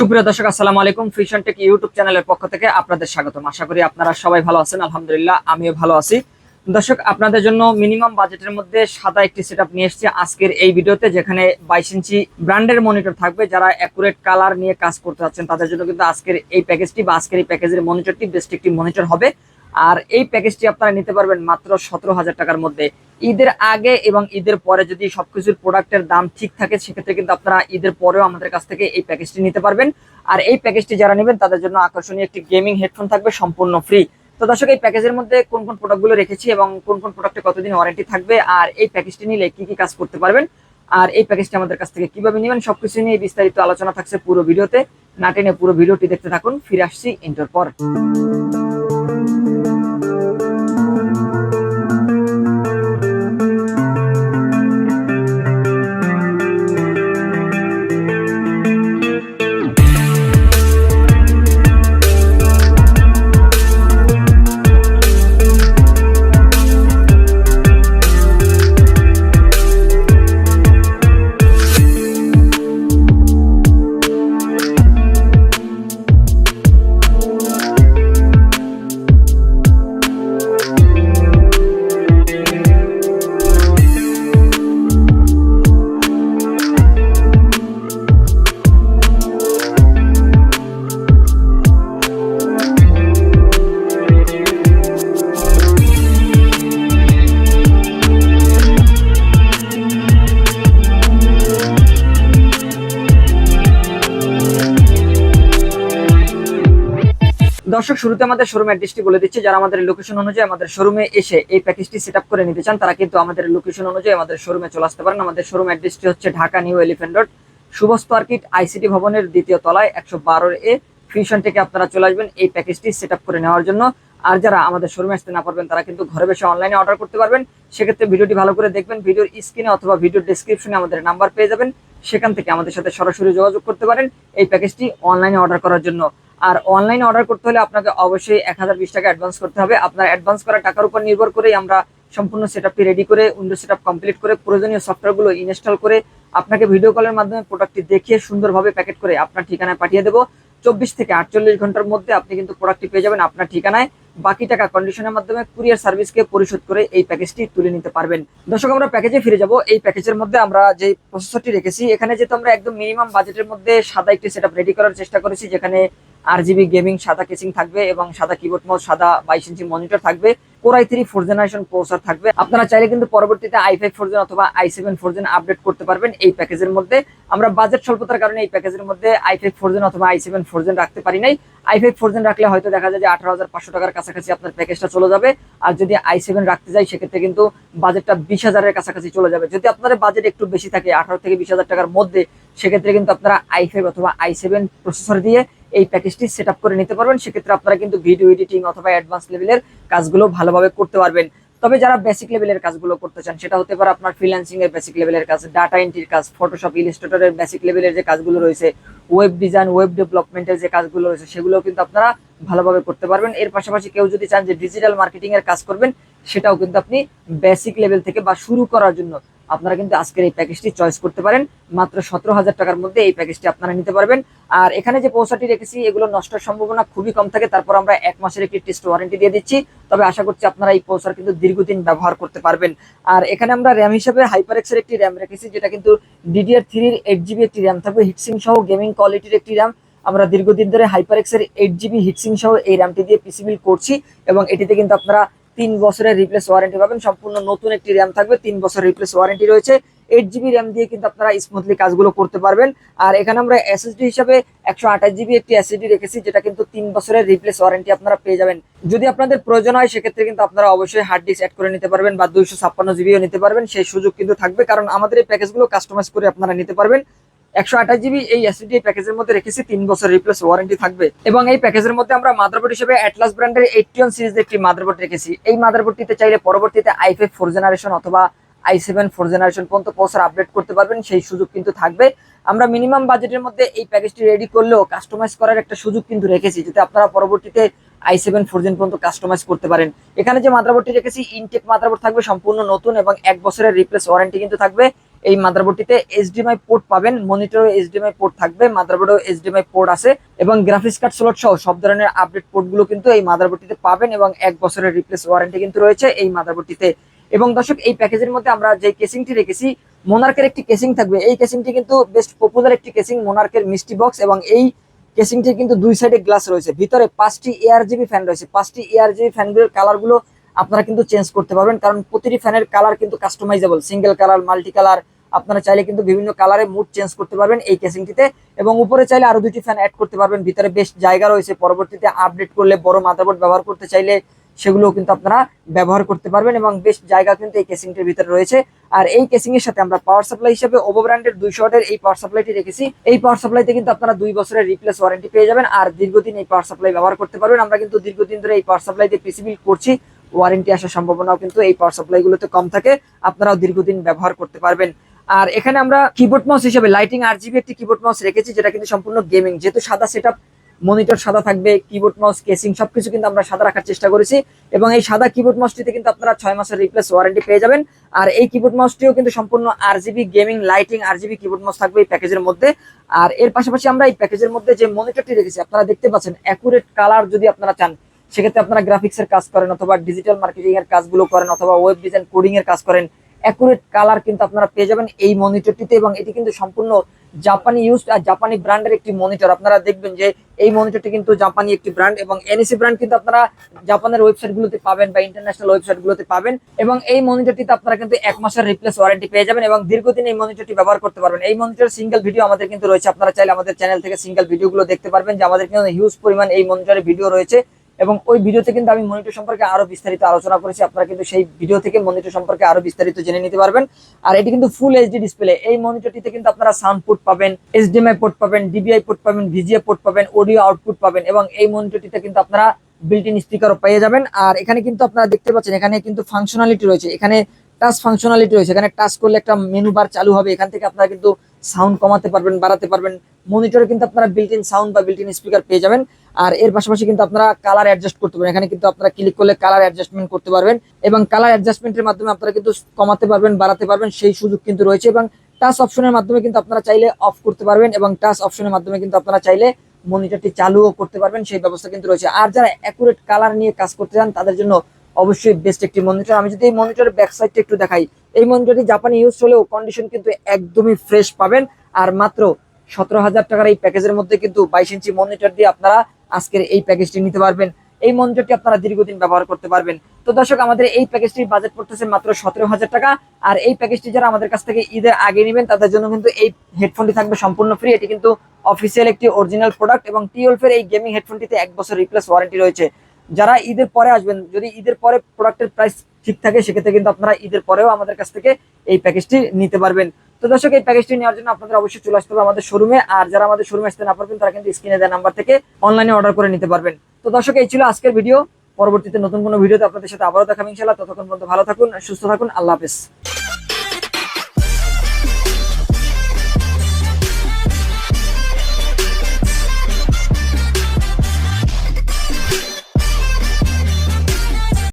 সুপ্রিয় দর্শক, আসসালামু আলাইকুম। ফিশন টেক ইউটিউব চ্যানেলের পক্ষ থেকে আপনাদের স্বাগতম। আশা করি আপনারা সবাই ভালো আছেন। আলহামদুলিল্লাহ, আমিও ভালো আছি। দর্শক, আপনাদের জন্য মিনিমাম বাজেটের মধ্যে সাদা একটি সেট নিয়ে এসেছি আজকের এই ভিডিওতে যেখানে বাইশ ইঞ্চি ব্র্যান্ডের মনিটর থাকবে। যারা অ্যাকুরেট কালার নিয়ে কাজ করতে চাচ্ছেন, তাদের জন্য কিন্তু আজকের এই প্যাকেজটি বা আজকের এই প্যাকেজের মনিটরটি বেস্ট একটি মনিটর হবে। আর এই প্যাকেজটি আপনারা নিতে পারবেন মাত্র সতেরো হাজার টাকার মধ্যে। ঈদের আগে এবং ঈদের পরে যদি সবকিছুর প্রোডাক্টের দাম ঠিক থাকে, সেক্ষেত্রে কিন্তু আপনারা ঈদের পরেও আমাদের কাছ থেকে এই প্যাকেজটি নিতে পারবেন। আর এই প্যাকেজটি যারা নেবেন, তাদের জন্য আকর্ষণীয় একটি গেমিং হেডফোন থাকবে, সম্পূর্ণ ফ্রি তো দর্শক, এই প্যাকেজের মধ্যে কোন কোন প্রোডাক্টগুলো রেখেছি এবং কোন কোন প্রোডাক্টে কতদিন ওয়ারেন্টি থাকবে আর এই প্যাকেজটি নিলে কি কি কাজ করতে পারবেন আর এই প্যাকেজটি আমাদের কাছ থেকে কীভাবে নেবেন, সবকিছু নিয়ে বিস্তারিত আলোচনা থাকছে পুরো ভিডিওতে। না টেনে পুরো ভিডিওটি দেখতে থাকুন, ফিরে আসছি ইন্টার পর দর্শক, শুরুতে আমাদের শোরুম অ্যাড্রেসটি বলে দিচ্ছি। যারা আমাদের লোকেশন অনুযায়ী আমাদের শোরুমে এসে এই প্যাকেজটি সেট করে নিতে চান, তারা কিন্তু আমাদের লোকেশন অনুযায়ী আমাদের শোরুমে চলে আসতে পারেন। আমাদের শোরুম অ্যাড্রেসটি হচ্ছে ঢাকা নিউ এলিফেন্ট রোড সুবস্ত আর্কিট আইসিটি ভবনের দ্বিতীয় তলায়, একশো বারোর এ ফিউশন থেকে আপনারা চলে আসবেন এই প্যাকেজটি সেট করে নেওয়ার জন্য। আর যারা আমাদের শোরুমে আসতে না পারবেন, তারা কিন্তু ঘরে বসে অনলাইনে অর্ডার করতে পারবেন। সেক্ষেত্রে ভিডিওটি ভালো করে দেখবেন, ভিডিওর স্ক্রিনে অথবা ভিডিওর ডিসক্রিপশনে আমাদের নাম্বার পেয়ে যাবেন। সেখান থেকে আমাদের সাথে সরাসরি যোগাযোগ করতে পারেন এই প্যাকেজটি অনলাইনে অর্ডার করার জন্য। আর অনলাইন অর্ডার করতে হলে আপনাকে অবশ্যই এক হাজার বিশ টাকা অ্যাডভান্স করতে হবে। আপনার অ্যাডভান্স করা টাকার উপর নির্ভর করেই আমরা সম্পূর্ণ সেটআপটি রেডি করে উইন্ডো সেটআপ কমপ্লিট করে, প্রয়োজনীয় সফটওয়্যারগুলো ইনস্টল করে আপনাকে ভিডিও কলের মাধ্যমে প্রোডাক্টটি দেখিয়ে সুন্দরভাবে প্যাকেট করে আপনার ঠিকানায় পাঠিয়ে দেবো। চব্বিশ থেকে আটচল্লিশ ঘণ্টার মধ্যে আপনি কিন্তু প্রোডাক্টটি পেয়ে যাবেন আপনার ঠিকানায়। বাকি টাকা কন্ডিশনের মাধ্যমে কুরিয়ার সার্ভিসকে পরিশোধ করে এই প্যাকেজটি তুলে নিতে পারবেন। দর্শক, আমরা প্যাকেজে ফিরে যাব। এই প্যাকেজের মধ্যে আমরা যে প্রসেসরটি রেখেছি, এখানে যেহেতু আমরা একদম মিনিমাম বাজেটের মধ্যে সাদা একটি সেটআপ রেডি করার চেষ্টা করেছি, যেখানে আর জিবি গেমিং সাদা কেসিং থাকবে এবং সাদা কিবোর্ড মোড সাদা বাইশ ইঞ্চি মনিটর থাকবে। Core i three four generation processor থাকবে। আপনারা চাইলে কিন্তু পরবর্তীতে আই ফাইভ ফোর জেন অথবা i seven four gen update করতে পারবেন এই প্যাকেজের মধ্যে। আমরা বাজেট স্বল্পতার কারণে এই প্যাকেজের মধ্যে আই ফাইভ ফোর জেন অথবা আই সেভেন ফোর জেন রাখতে পারি নাই। আই ফাইভ ফোর জেন রাখলে হয়তো দেখা যায় যে আঠারো হাজার পাঁচশো টাকার কাছাকাছি আপনার প্যাকেজটা চলে যাবে। আর যদি আই সেভেন রাখতে যাই, সেক্ষেত্রে কিন্তু বাজেটটা বিশ হাজারের কাছাকাছি চলে যাবে। যদি আপনাদের বাজেট একটু বেশি থাকে, আঠারো থেকে বিশ হাজার টাকার মধ্যে, সেক্ষেত্রে কিন্তু আপনারা আই ফাইভ অথবা আই সেভেন প্রসেসর দিয়ে এই প্যাকেজটি সেট করে নিতে পারবেন। সেক্ষেত্রে আপনারা কিন্তু ভিডিও এডিটিং অথবা অ্যাডভান্স লেভেলের কাজগুলো ভালোভাবে করতে পারবেন। তবে যারা বেসিক লেভেলের কাজগুলো করতে চান, সেটা হতে পারে আপনার ফ্রিল্যান্সিং এর বেসিক লেভেলের কাজ ডাটা এন্ট্রির কাজ ফটোশপ ইলিস্ট্রেটরের বেসিক লেভেলের যে কাজগুলো রয়েছে ওয়েব ডিজাইন ওয়েব ডেভেলপমেন্টের যে কাজগুলো রয়েছে সেগুলো কিন্তু আপনারা ভালোভাবে করতে পারবেন। এর পাশাপাশি কেউ যদি চান যে ডিজিটাল মার্কেটিং এর কাজ করবেন, সেটাও কিন্তু আপনি বেসিক লেভেল থেকে বা শুরু করার জন্য আপনারা কিন্তু আজকের এই প্যাকেজটি চয়েস করতে পারেন। মাত্র সতেরো হাজার টাকার মধ্যে এই প্যাকেজটি আপনারা নিতে পারবেন। আর এখানে যে পৌঁছাটি রেখেছি, এগুলো নষ্টের সম্ভাবনা খুবই কম থাকে। তারপর আমরা এক মাসের একটি টেস্ট ওয়ারেন্টি দিয়ে দিচ্ছি। তবে আশা করছি আপনারা এই পৌঁছার কিন্তু দীর্ঘদিন ব্যবহার করতে পারবেন। আর এখানে আমরা র্যাম হিসেবে হাইপার এক্সের একটি র্যাম রেখেছি, যেটা কিন্তু ডিডিআর থ্রির এইট জিবি একটি র্যাম থাকবে। হিটসিং সহ গেমিং কোয়ালিটির একটি র্যাম আমরা দীর্ঘদিন ধরে হাইপার এক্সের এইট জিবি হিটসিং সহ এই র্যামটি দিয়ে পিসি বিল করছি এবং এটিতে কিন্তু আপনারা তিন বছরের রিপ্লেস ওয়ারেন্টি পাবেন। সম্পূর্ণ নতুন একটি র্যাম থাকবে, তিন বছর রিপ্লেস ওয়ারেন্টি রয়েছে। এইট জিবি র্যাম দিয়ে কিন্তু আপনারা স্মুথলি কাজগুলো করতে পারবেন। আর এখানে আমরা এসএসডি হিসাবে একশো আঠাশ জিবি একটি এসএসডি রেখেছি, যেটা কিন্তু তিন বছরের রিপ্লেস ওয়ারেন্টি আপনারা পেয়ে যাবেন। যদি আপনাদের প্রয়োজন হয়, সেক্ষেত্রে কিন্তু আপনারা অবশ্যই হার্ড ডিস্ক অ্যাড করে নিতে পারবেন বা দুইশো ছাপ্পান্ন জিবিও নিতে পারবেন। সেই সুযোগ কিন্তু থাকবে, কারণ আমাদের এই প্যাকেজগুলো কাস্টমাইজ করে আপনারা নিতে পারবেন। একশো আঠাশ জিবি এই এসডি প্যাকেজের মধ্যে রেখেছি, তিন বছর রিপ্লেস ওয়ারেন্টি থাকবে। এবং এই প্যাকেজের মধ্যে আমরা মাদারবোর্ড হিসেবে অ্যাটলাস ব্র্যান্ডের এইটিয়ন সিরিজের একটি মাদারবোর্ড রেখেছি। এই মাদারবোর্ডটিতে চাইলে পরবর্তীতে আই ফাইভ ফোর জেনারেশন অথবা আই সেভেন ফোর জেনারেশন পর্যন্ত প্রসেসর আপডেট করতে পারবেন, সেই সুযোগ কিন্তু থাকবে। আমরা মিনিমাম বাজেটের মধ্যে এই প্যাকেজটি রেডি করলেও কাস্টমাইজ করার একটা সুযোগ কিন্তু রেখেছি, যাতে আপনারা পরবর্তীতে আই সেভেন ফোর জেন পর্যন্ত কাস্টমাইজ করতে পারেন। এখানে যে মাদারবোর্ডটি রেখেছি ইনটেক মাদারবোর্ড থাকবে, সম্পূর্ণ নতুন এবং এক বছরের রিপ্লেস ওয়ারেন্টি কিন্তু থাকবে। এই মাদারবোর্ডটিতে এইচডিএমআই পোর্ট পাবেন মনিটর এইচডিএমআই পোর্ট থাকবে, মাদারবোর্ডেও এইচডিএমআই পোর্ট আছে এবং গ্রাফিক্স কার্ড স্লট সহ সব ধরনের আপডেট পোর্টগুলো কিন্তু এই মাদারবোর্ডটিতে পাবেন এবং এক বছরের রিপ্লেস ওয়ারেন্টি কিন্তু রয়েছে এই মাদারবোর্ডটিতে। এবং দর্শক, এই প্যাকেজের মধ্যে আমরা যে কেসিংটি রেখেছি মোনার্কের একটি কেসিং থাকবে। এই কেসিংটি কিন্তু বেস্ট পপুলার একটি কেসিং মোনার্কের মিষ্টি বক্স এবং এই কেসিংটির কিন্তু দুই সাইডে গ্লাস রয়েছে। ভিতরে পাঁচটি এয়ার জিবি ফ্যান রয়েছে। পাঁচটি এয়ার জিবি ফ্যানগুলোর কালারগুলো আপনারা কিন্তু চেঞ্জ করতে পারবেন। কারণ প্রতিটি ফ্যানের কালার কিন্তু customisable single colour multi colour আপনারা চাইলে কিন্তু বিভিন্ন কালারে মুড চেঞ্জ করতে পারবেন এই কেসিংটিতে এবং উপরে চাইলে আরও দুটি ফ্যান অ্যাড করতে পারবেন। ভিতরে বেশ জায়গা রয়েছে। পরবর্তীতে আপডেট করলে বড় মাদারবোর্ড ব্যবহার করতে চাইলে সেগুলোও কিন্তু আপনারা ব্যবহার করতে পারবেন এবং বেশ জায়গা কিন্তু এই কেসিংটির ভিতরে রয়েছে। আর এই কেসিং এর সাথে আমরা পাওয়ার সাপ্লাই হিসেবে ওভো ব্র্যান্ডের দুইশো ওয়াটের এই পাওয়ার সাপ্লাইটি রেখেছি। এই পাওয়ার সাপ্লাইতে কিন্তু আপনারা দুই বছরের রিপ্লেস ওয়ারেন্টি পেয়ে যাবেন। আর দীর্ঘদিন এই পাওয়ার সাপ্লাই ব্যবহার করতে পারবেন। আমরা কিন্তু দীর্ঘদিন ধরে এই পাওয়ার সাপ্লাই দিয়ে পিসি করছি। ওয়ারেন্টি আসার সম্ভাবনাও কিন্তু এই পাওয়ার সাপ্লাই গুলোতে কম থাকে। আপনারাও দীর্ঘদিন ব্যবহার করতে পারবেন। আর এখানে আমরা কিবোর্ড মাউস হিসেবে লাইটিং আর জিবি একটি কিবোর্ড মাউস রেখেছি, যেটা কিন্তু সম্পূর্ণ গেমিং যেহেতু সাদা সেটআপ মনিটর সাদা থাকবে কিবোর্ড মাউস কেসিং সবকিছু কিন্তু আমরা সাদা রাখার চেষ্টা করেছি। এবং এই সাদা কিবোর্ড মাউসটিতে কিন্তু আপনারা ছয় মাসের রিপ্লেস ওয়ারেন্টি পেয়ে যাবেন। আর এই কিবোর্ড মাউসটিও কিন্তু সম্পূর্ণ RGB gaming lighting RGB keyboard mouse থাকবে এই প্যাকেজের মধ্যে। আর এর পাশাপাশি আমরা এই প্যাকেজের মধ্যে যে মনিটরটি রেখেছি, আপনারা দেখতে পাচ্ছেন অ্যাকুরেট কালার যদি আপনারা চান সেক্ষেত্রে আপনারা গ্রাফিক্সের কাজ করেন অথবা ডিজিটাল মার্কেটিং এর কাজগুলো করেন অথবা ওয়েব ডিজাইন কোডিং এর কাজ করেন অ্যাকুরেট কালার কিন্তু আপনারা পেয়ে যাবেন এই মনিটরটিতে এবং এটি কিন্তু সম্পূর্ণ জাপানি ইউজ আর জাপানি ব্র্যান্ডের একটি মনিটর আপনারা দেখবেন যে এই মনিটরটি কিন্তু জাপানি একটি ব্র্যান্ড এবং এনএসি ব্র্যান্ড কিন্তু আপনারা জাপানের ওয়েবসাইট গুলোতে পাবেন বা ইন্টারন্যাশনাল ওয়েবসাইট গুলোতে পাবেন এবং এই মনিটরটিতে আপনারা কিন্তু এক মাসের রিপ্লেস ওয়ারেন্টি পেয়ে যাবেন এবং দীর্ঘদিন এই মনিটরটি ব্যবহার করতে পারবেন। এই মনিটরের সিঙ্গেল ভিডিও আমাদের কিন্তু রয়েছে। আপনারা চাইলে আমাদের চ্যানেল থেকে সিঙ্গেল ভিডিওগুলো দেখতে পারবেন যে আমাদের কিন্তু হিউজ পরিমাণ এই মনিটরের ভিডিও রয়েছে। এবং ওই ভিডিওতে কিন্তু আমি মনিটর সম্পর্কে আরও বিস্তারিত আলোচনা করেছি। আপনারা কিন্তু সেই ভিডিও থেকে মনিটর সম্পর্কে আরও বিস্তারিত জেনে নিতে পারবেন। আর এটি কিন্তু ফুল এইচডি ডিসপ্লে এই মনিটরটিতে কিন্তু আপনারা সাউন্ড পোর্ট পাবেন এইচডিএমআই পোর্ট পাবেন ডিবিআই পোর্ট পাবেন ভিজিএ পোর্ট পাবেন অডিও আউটপুট পাবেন এবং এই মনিটরটিতে কিন্তু আপনারা বিল্ট ইন স্পিকারও পেয়ে যাবেন। আর এখানে কিন্তু আপনারা দেখতে পাচ্ছেন, এখানে কিন্তু ফাংশনালিটি রয়েছে। এখানে টাচ ফাংশনালিটি রয়েছে। এখানে টাচ করলে একটা মেনু বার চালু হবে। এখান থেকে আপনারা কিন্তু সাউন্ড কমাতে পারবেন, বাড়াতে পারবেন। মনিটরে কিন্তু আপনারা বিল্ট ইন সাউন্ড বা বিল্ট ইন স্পিকার পেয়ে যাবেন। আর এর পাশাপাশি কিন্তু আপনারা কালার অ্যাডজাস্ট করতে পারবেন। এখানে কিন্তু আপনারা ক্লিক করলে কালার অ্যাডজাস্টমেন্ট করতে পারবেন এবং কালার অ্যাডজাস্টমেন্টের মাধ্যমে আপনারা কিন্তু কমাতে পারবেন, বাড়াতে পারবেন, সেই সুযোগ কিন্তু রয়েছে এবং টাচ অপশনের মাধ্যমে কিন্তু আপনারা চাইলে অফ করতে পারবেন এবং টাচ অপশনের মাধ্যমে কিন্তু আপনারা চাইলে মনিটরটি চালুও করতে পারবেন, সেই ব্যবস্থা কিন্তু রয়েছে। আর যারা অ্যাকুরেট কালার নিয়ে কাজ করতে চান, তাদের জন্য অবশ্যই বেস্ট একটি মনিটর আমি যদি এই মনিটরের ব্যাক সাইডটা একটু দেখাই, এই মনিটরটি জাপানি ইউজ হলেও কন্ডিশন কিন্তু একদমই ফ্রেশ পাবেন। আর মাত্র সতেরো হাজার টাকার এই প্যাকেজের মধ্যে কিন্তু বাইশ ইঞ্চি মনিটর দিয়ে আপনারা আজকের এই প্যাকেজটি নিতে পারবেন। এই মনিটরটি আপনারা দীর্ঘদিন ব্যবহার করতে পারবেন। তো দর্শক, আমাদের এই প্যাকেজটির বাজেট পড়তেছে মাত্র সতেরো হাজার টাকা। আর এই প্যাকেজটি যারা আমাদের কাছ থেকে ঈদের আগে নেবেন, তাদের জন্য কিন্তু এই হেডফোনটি থাকবে সম্পূর্ণ ফ্রি এটি কিন্তু অফিসিয়াল একটি অরিজিনাল প্রোডাক্ট এবং টিওলফের এই গেমিং হেডফোনটিতে এক বছর রিপ্লেস ওয়ারেন্টি রয়েছে। যারা ঈদের পরে আসবেন, যদি ঈদের পরে প্রোডাক্টের প্রাইস ঠিক থাকে, সেক্ষেত্রে কিন্তু আপনারা ঈদের পরেও আমাদের কাছ থেকে এই প্যাকেজটি নিতে পারবেন। তো দর্শক, এই প্যাকেজটি নেওয়ার জন্য আপনাদের অবশ্যই চলে আসতে হবে আমাদের শোরুমে আর যারা আমাদের শোরুমে আসতে না পারবেন, তারা কিন্তু স্ক্রিনে দেওয়া নাম্বার থেকে অনলাইনে অর্ডার করে নিতে পারবেন। তো দর্শক, এই ছিল আজকের ভিডিও পরবর্তীতে নতুন কোনো ভিডিওতে আপনাদের সাথে আবারও দেখাবেন ইনশাল্লাহ ততক্ষণ পর্যন্ত ভালো থাকুন, সুস্থ থাকুন। আল্লাহ হাফেজ।